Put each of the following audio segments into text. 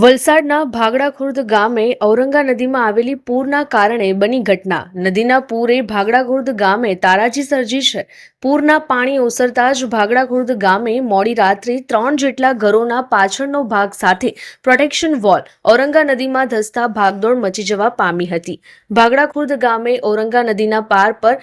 વલસાડના ભાગડા ખુર્દ ગામે ઔરંગા નદીમાં આવેલી પૂરના કારણે બની ઘટના. નદીના પૂરે ભાગડા ખુર્દ ગામે તારાજી સર્જી છે. પૂરના પાણી ઓસરતા જ ભાગડા ખુર્દ ગામે મોડી રાત્રે ત્રણ જેટલા ઘરોના પાછળનો ભાગ સાથે પ્રોટેક્શન વોલ, ઔરંગા નદીમાં ધસતા ભાગદોડ મચી જવા પામી હતી. ભાગડા ખુર્દ ગામે ઔરંગા નદીના પાર પર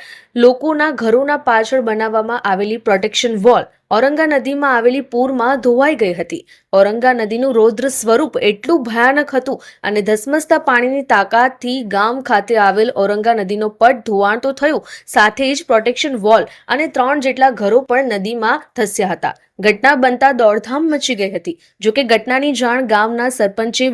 લોકોના ઘરોના પાછળ બનાવવામાં આવેલી પ્રોટેક્શન વોલ ઔરંગા નદીમાં આવેલી પૂરમાં ધોવાઈ ગઈ હતી. ઔરંગા નદીનું રૌદ્ર સ્વરૂપ એટલું ભયાનક હતું અને ધસમસતા પાણીની તાકાતથી ગામ ખાતે આવેલ ઔરંગા નદીનો પટ ધોવાણ તો થયું, સાથે જ પ્રોટેક્શન વોલ અને ત્રણ જેટલા ઘરો પણ નદીમાં ધસ્યા હતા. ઘટના બનતા દોડધામ મચી ગઈ હતી. જોકે ઘટનાની જાણ ગામના સરપંચે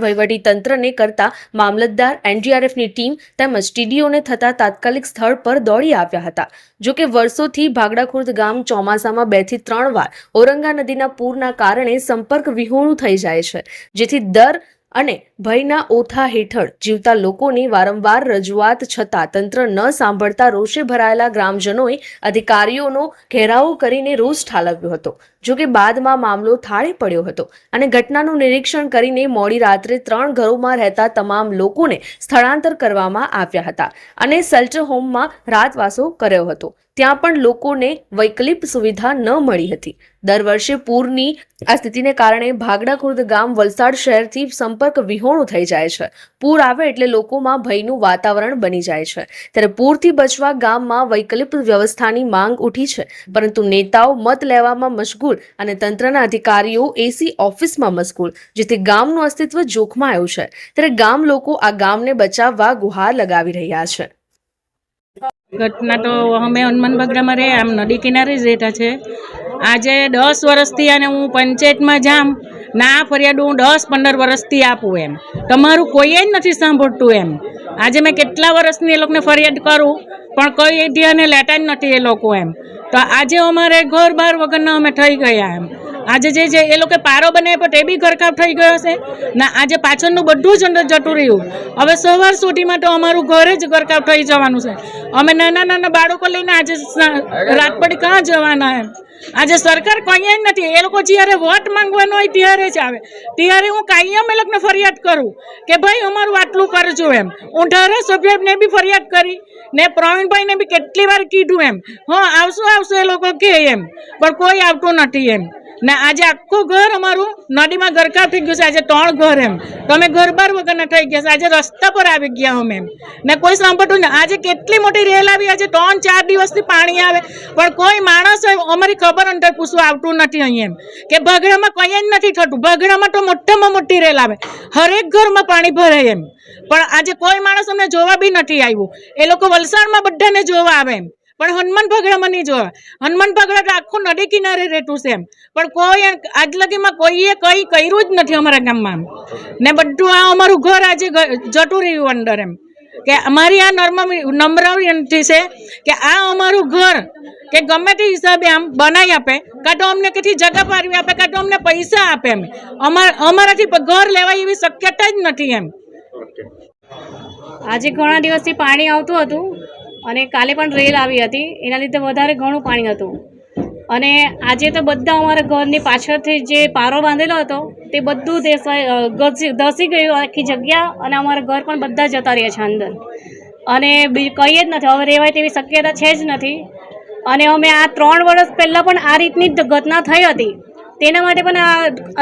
તંત્રને કરતા મામલતદાર એનડીઆરએફની ટીમ તેમજ ટીડીઓને થતા તાત્કાલિક સ્થળ પર દોડી આવ્યા હતા. જોકે વર્ષોથી ભાગડા ખુર્દ ગામ ચોમાસામાં બેથી ત્રણ વાર ઔરંગા નદીના પૂરના કારણે સંપર્ક વિહોણું થઈ જાય છે. જેથી દર અને ભયના ઓથા હેઠળ જીવતા લોકોની વારંવાર રજૂઆત છતાં તંત્ર ન સાંભળતા રોષે ભરાયેલા ગ્રામજનોએ અધિકારીઓનો ઘેરાવો કરીને રોષ ઠાલવ્યો હતો. જોકે બાદમાં મામલો થાળે પડ્યો હતો અને ઘટનાનું નિરીક્ષણ કરીને મોડી રાત્રે ત્રણ ઘરોમાં રહેતા તમામ લોકોને સ્થળાંતર કરવામાં આવ્યા હતા અને સેલ્ટર હોમમાં રાતવાસો કર્યો હતો. ત્યાં પણ લોકોને વૈકલ્પિક સુવિધા ન મળી હતી. દર વર્ષે પૂરની આ સ્થિતિને કારણે ભાગડા ખુર્દ ગામ વલસાડ શહેરથી સંપર્ક વિહોણું થઈ જાય છે. પૂર આવે એટલે લોકોમાં ભયનું વાતાવરણ બની જાય છે. ત્યારે પૂરથી બચવા ગામમાં વૈકલ્પિક વ્યવસ્થાની માંગ ઉઠી છે. પરંતુ નેતાઓ મત લેવામાં મશગુલ અને તંત્રના અધિકારીઓ એસી ઓફિસમાં મશગુલ, જેથી ગામનું અસ્તિત્વ જોખમાયું છે. ત્યારે ગામ લોકો આ ગામને બચાવવા ગુહાર લગાવી રહ્યા છે. ઘટના તો અમે હનુમાન બગડામાં રહે, આમ નદી કિનારે જ રહેતા છે. આજે દસ વર્ષથી અને હું પંચાયતમાં જામ, ના ફરિયાદ હું દસ પંદર વર્ષથી આપું એમ. તમારું કોઈએ જ નથી સાંભળતું એમ. આજે મેં કેટલા વર્ષની એ લોકોને ફરિયાદ કરું, પણ કોઈ ધ્યાને લેતા જ નથી એ લોકો એમ. તો આજે અમારે ઘર બાર વગરના અમે થઈ ગયા એમ. આજે જે છે એ લોકો પારો બનાવ્યો પણ એ બી ઘરકાપ થઈ ગયો છે ના, આજે પાછળનું બધું જ અંદર જતું રહ્યું. હવે સવાર સુધીમાં તો અમારું ઘર જ ઘરકાપ થઈ જવાનું છે. અમે નાના નાના બાળકો લઈને આજે રાત પડી કાં જવાના એમ? આજે સરકાર કંઈ નથી. એ લોકો જ્યારે વોટ માંગવાનો હોય ત્યારે જ આવે. ત્યારે હું કાયમ એ લોકોને ફરિયાદ કરું કે ભાઈ, અમારું આટલું કરજો એમ. હું ધારાસભ્યને બી ફરિયાદ કરી ને પ્રવીણભાઈને બી કેટલી વાર કીધું એમ. હા, આવશું આવશું એ લોકો કે એમ. પણ કોઈ આવતું નથી એમ. ને આજે આખું ઘર અમારું નદીમાં ગરકાવ થઈ ગયું છે. આજે ત્રણ ઘર એમ. તમે ઘર બાર વગરના થઈ ગયા છે. આજે રસ્તા પર આવી ગયા અમે એમ. ને કોઈ સાંભળતું ને આજે કેટલી મોટી રેલ આવી. આજે ત્રણ ચાર દિવસથી પાણી આવે. પણ કોઈ માણસ અમારી ખબર અંતર પૂછવું આવતું નથી અહીં એમ. કે ભગડામાં કંઈ જ નથી થતું. ભગડામાં તો મોટામાં મોટી રેલ આવે. હરેક ઘરમાં પાણી ભરાય એમ. પણ આજે કોઈ માણસ અમને જોવા બી નથી આવ્યું. એ લોકો વલસાડમાં બધાને જોવા આવે એમ. પણ હનુમાન ભગડામાં નહીં જોવા. હનુમાન ભગડા તો આખું નદી કિનારે રહેતું છે એમ. પણ કોઈ આજ લગીમાં કોઈએ કંઈ કર્યું જ નથી અમારા ગામમાં ને બધું આ અમારું ઘર આજે જતું રહ્યું અંદર એમ. કે અમારી આ નર્મ નમ્ર વિનંતી છે કે આ અમારું ઘર કે ગમે તે હિસાબે આમ બનાવી આપે કાં તો અમને કેટલી જગા પાડવી આપે કાં તો અમને પૈસા આપે એમ. અમારા અમારાથી ઘર લેવાય એવી શક્યતા જ નથી એમ. આજે ઘણા દિવસથી પાણી આવતું હતું. અને કાલે પણ રેલ આવી હતી. એના લીધે વધારે ઘણું પાણી હતું. અને આજે તો બધા અમારા ઘરની પાછળથી જે પારો બાંધેલો હતો, તે બધું ધસી ગયું આખી જગ્યા અને અમારા ઘર પણ બધા જતા રહ્યા છે અંદર. અને કંઈ જ નથી, હવે રહેવાય તેવી શક્યતા છે જ નથી. અને અમે આ ત્રણ વર્ષ પહેલાં પણ આ રીતની જ ઘટના થઈ હતી. તેના માટે પણ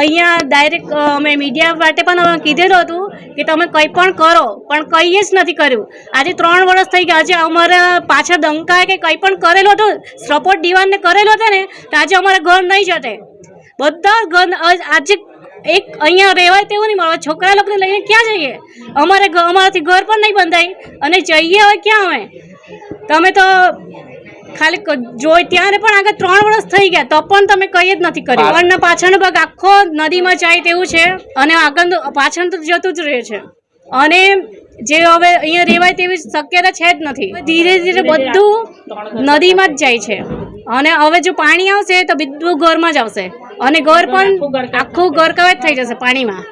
અહીંયા ડાયરેક્ટ અમે મીડિયા માટે પણ કીધેલું હતું કે તમે કંઈ પણ કરો, પણ કંઈ જ નથી કર્યું. આજે ત્રણ વર્ષ થઈ ગયા, આજે અમારા પાછળ દંકાએ કે કંઈ પણ કરેલો હતો સપોર્ટ દિવાનને કરેલો હતો ને, તો આજે અમારા ઘર નહીં જતે. બધા ઘર, આજે એક અહીંયા રહેવાય તેવું નહીં મળે છોકરા લોકોને લઈને ક્યાં જઈએ? અમારે અમારાથી ઘર પણ નહીં બંધાય, અને જઈએ હવે ક્યાં અમે તમે તો ખાલી જોઈ ત્યારે પણ આગળ ત્રણ વર્ષ થઈ ગયા તો પણ તમે કંઈ જ નથી કર્યું. આગળના પાછળનો ભાગ આખો નદીમાં જાય તેવું છે અને આગળ પાછળ તો જતું જ રહે છે. અને જે હવે અહીંયા રહેવાય તેવી શક્યતા છે જ નથી. ધીરે ધીરે બધું નદીમાં જ જાય છે. અને હવે જો પાણી આવશે તો બધું ઘરમાં જ આવશે. અને ઘર પણ આખું ઘર કવે થઈ જશે પાણીમાં.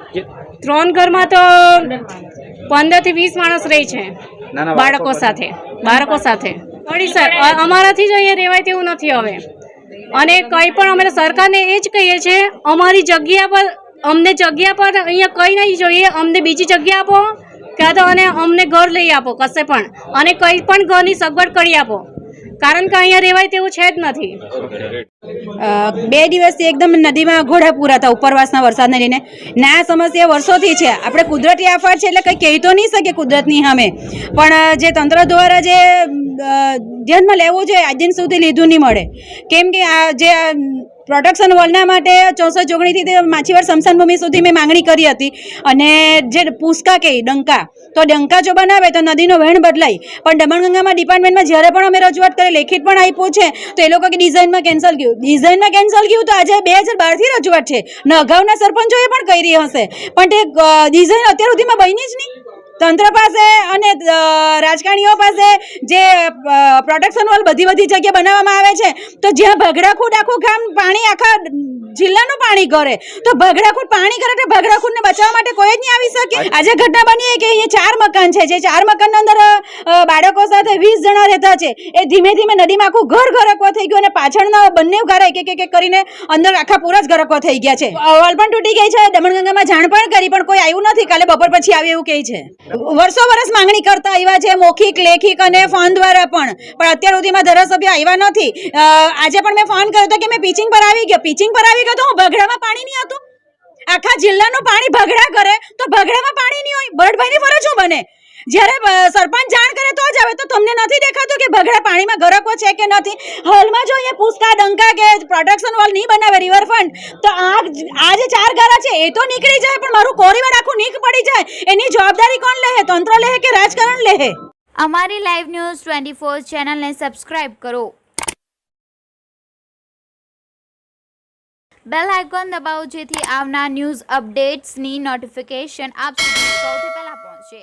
ત્રણ ઘરમાં તો પંદરથી વીસ માણસ રહે છે બાળકો સાથે બાળકો સાથે. ઘણી સર અમારાથી જ અહીંયા રહેવાય તેવું નથી હવે અને કંઈ પણ અમે સરકારને એ જ કહીએ છીએ, અમારી જગ્યા પર, અમને જગ્યા પર અહીંયા કંઈ નહીં જોઈએ, અમને બીજી જગ્યા આપો ક્યાં તો અને અમને ઘર લઈ આપો, કશે પણ. અને કંઈ પણ ઘરની સગવડ કરી આપો. કારણ કે અહીંયા રહેવાય તેવું છે જ નથી. બે દિવસથી એકદમ નદીમાં ઘોડા પૂરા હતા, ઉપરવાસના વરસાદને લઈને. ના સમસ્યા વર્ષોથી છે. આપણે કુદરતી આફત છે એટલે કંઈ કહી તો નહીં શકે કુદરતની સામે. પણ જે તંત્ર દ્વારા જે ધ્યાનમાં લેવું જોઈએ આજ સુધી લીધું નહીં મળે. કેમ કે આ જે પ્રોટેક્શન વોલના માટે ચોસઠ જોગણીથી તે માછીવાડ સ્મશાન ભૂમિ સુધી મેં માંગણી કરી હતી. અને જે પૂસકા કહી ડંકા, તો ડંકા જો બનાવે તો નદીનો વહેણ બદલાય. પણ દમણગંગામાં ડિપાર્ટમેન્ટમાં જ્યારે પણ અમે રજૂઆત કરી, લેખિત પણ આપ્યું છે, તો એ લોકો કે ડિઝાઇનમાં કેન્સલ ગયું. ડિઝાઇનમાં કેન્સલ ગયું તો આજે બે હજાર બારથી રજૂઆત છે. ને અગાઉના સરપંચોએ પણ કરી હશે. પણ તે ડિઝાઇન અત્યાર સુધીમાં બની જ નહીં. તંત્ર પાસે અને રાજકારણીઓ પાસે જે પ્રોટેક્શન વોલ બધી બધી જગ્યાએ બનાવવામાં આવે છે તો જ્યાં ભગડાખૂટ આખું ગામ પાણી આખા જિલ્લાનું પાણી કરે તો ભગડાખૂટ પાણી કરે તો ભગડાખૂટને બચાવવા માટે કોઈ જ નહીં આવી શકે. આજે ઘટના બની કે અહીંયા ચાર મકાન છે જે ચાર મકાનની અંદર બાળકો સાથે વીસ જણા રહેતા છે એ ધીમે ધીમે નદીમાં આખું ઘર ઘરકવા થઈ ગયું અને પાછળના બંને ઘર એક એક કરીને અંદર આખા પૂરા જ ઘરકવા થઈ ગયા છે. વોલ પણ તૂટી ગઈ છે દમણગંગામાં જાણ પણ કરી પણ કોઈ આવ્યું નથી. કાલે બપોર પછી આવે એવું કહે છે. વર્ષો વર્ષ માંગણી કરતા આવ્યા છે, મૌખિક, લેખિક અને ફોન દ્વારા પણ. પણ અત્યાર સુધીમાં ધારાસભ્ય આવ્યા નથી. આજે પણ મેં ફોન કર્યો હતો કે મેં પીચિંગ પર આવી ગયો. પીચિંગ પર આવી ગયો તો હું ભગડામાં પાણી નહીં હતું? આખા જિલ્લાનું પાણી ભગડા કરે તો ભગડામાં પાણી નહીં હોય? બરડભાઈની ફરજ શું બને? જ્યારે સરપંચ જાણ કરે તો જ આવે. તો તમને નથી દેખાતું કે ભગડા પાણીમાં ગરકવો છે કે નથી? હાલમાં જો અહીંયા પૂછતા ડંકા કે પ્રોટેક્શન વોલ નહીં બનાવે રિવરફ્રન્ટ, તો આ આ જે ચાર ગારા છે, એ તો નીકળી જાય, પણ મારું કોરીવાડ આખું નીક પડી જાય. એની જવાબદારી કોણ લે તંત્ર લે કે રાજકારણ લે અમારી લાઈવ ન્યૂઝ ટ્વેન્ટી ફોર ચેનલને સબસ્ક્રાઇબ કરો. બેલ આઇકોન દબાવો જેથી આવનાર ન્યૂઝ અપડેટ્સની નોટિફિકેશન આપ સુધી સૌથી પહેલા પહોંચે.